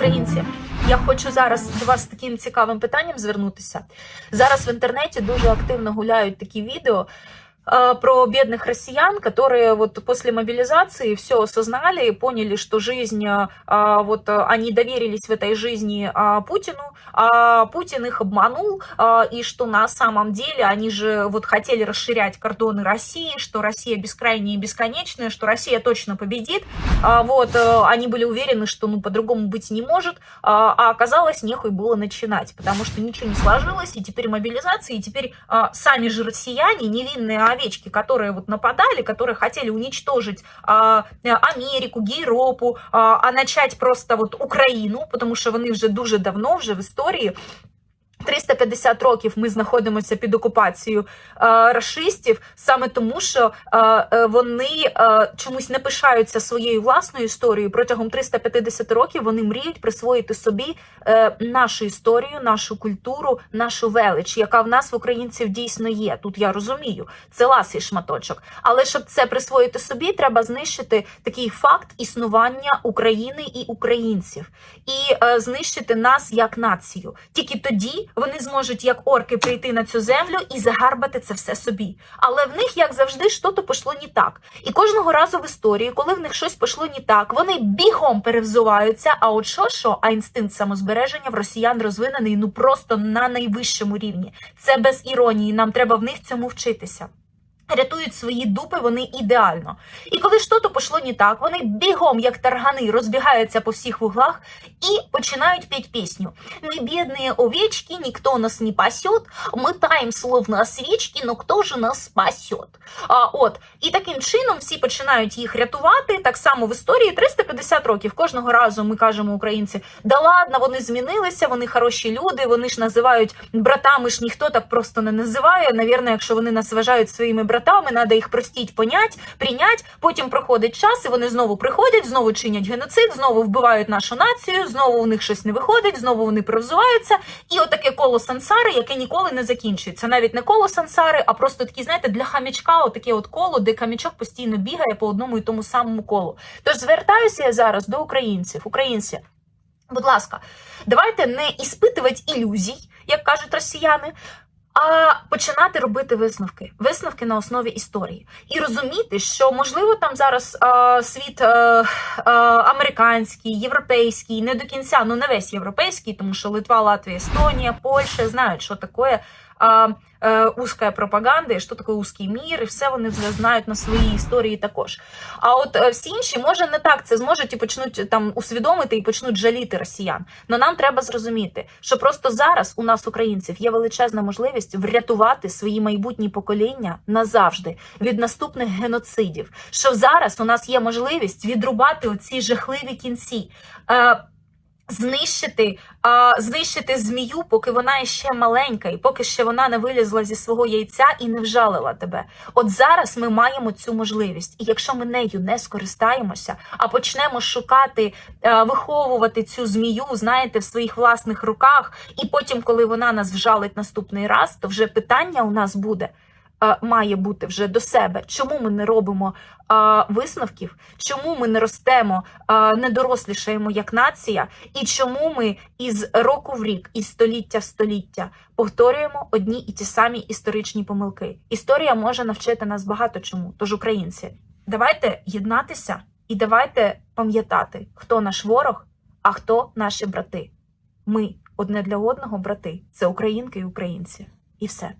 Українці, я хочу зараз до вас таким цікавим питанням звернутися. Зараз в інтернеті дуже активно гуляють такі відео про бедных россиян, которые вот после мобилизации все осознали и поняли, что жизнь, э, а, вот э, они доверились в этой жизни Путину, а Путин их обманул, и что на самом деле они же вот хотели расширять кордоны России, что Россия бескрайняя и бесконечная, что Россия точно победит, а, вот, э, они были уверены, что ну по-другому быть не может, а, а оказалось нехуй было начинать, потому что ничего не сложилось, и теперь мобилизация, и теперь а, сами же россияне, невинные овечки, которые вот нападали, которые хотели уничтожить а, Америку, Європу, а, а начать просто вот Україну, тому що вони вже дуже давно, вже в історії. 350 років ми знаходимося під окупацією е, рашистів, саме тому, що е, е, вони е, чомусь не пишаються своєю власною історією. Протягом 350 років вони мріють присвоїти собі е, нашу історію, нашу культуру, нашу велич, яка в нас в українців дійсно є. Тут я розумію, це ласий шматочок. Але щоб це присвоїти собі, треба знищити такий факт існування України і українців, і е, знищити нас як націю. Тільки тоді вони зможуть, як орки, прийти на цю землю і загарбати це все собі. Але в них, як завжди, щось пошло не так. І кожного разу в історії, коли в них щось пошло не так, вони бігом перевзуваються. А от що, що, а інстинкт самозбереження в росіян розвинений ну просто на найвищому рівні. Це без іронії. Нам треба в них цьому вчитися. Рятують свої дупи вони ідеально. І коли щось пошло не так, вони бігом, як таргани, розбігаються по всіх вуглах і починають петь пісню. Ми бідні овечки, ніхто нас не пасет, ми таємо словно свічки, но хто ж нас спасет? А, от, і таким чином всі починають їх рятувати. Так само в історії 350 років. Кожного разу ми кажемо українці, да ладно, вони змінилися, вони хороші люди, вони ж називають братами, ж ніхто так просто не називає. Навірно, якщо вони нас вважають своїми братами, треба їх простіть, понять, прийнять. Потім проходить час, і вони знову приходять, знову чинять геноцид, знову вбивають нашу націю, знову у них щось не виходить, знову вони привзуваються. І отаке коло сансари, яке ніколи не закінчується. Навіть не коло сансари, а просто такі, знаєте, для хамічка, отаке от коло, де камічок постійно бігає по одному і тому самому колу. Тож звертаюся я зараз до українців, українці. Будь ласка, давайте не іспитувати ілюзій, як кажуть росіяни, а починати робити висновки, висновки на основі історії, і розуміти, що можливо там зараз а, світ а, а, американський, європейський, не до кінця, ну не весь європейський, тому що Литва, Латвія, Естонія, Польща знають, що таке е, е, узка пропаганда, і що таке узкий мір, і все вони вже знають на своїй історії також. А от е, всі інші, може, не так це зможуть і почнуть там усвідомити і почнуть жаліти росіян. Но нам треба зрозуміти, що просто зараз у нас, українців, є величезна можливість врятувати свої майбутні покоління назавжди від наступних геноцидів. Що зараз у нас є можливість відрубати оці жахливі кінці. Е, Знищити, а, знищити змію, поки вона ще маленька, і поки ще вона не вилізла зі свого яйця і не вжалила тебе. От зараз ми маємо цю можливість, і якщо ми нею не скористаємося, а почнемо шукати, а, виховувати цю змію, знаєте, в своїх власних руках, і потім, коли вона нас вжалить наступний раз, то вже питання у нас буде. Має бути вже до себе, чому ми не робимо а, висновків, чому ми не ростемо, а, не дорослішаємо як нація, і чому ми із року в рік, із століття в століття повторюємо одні і ті самі історичні помилки. Історія може навчити нас багато чому. Тож, українці, давайте єднатися і давайте пам'ятати, хто наш ворог, а хто наші брати. Ми одне для одного брати. Це українки і українці. І все.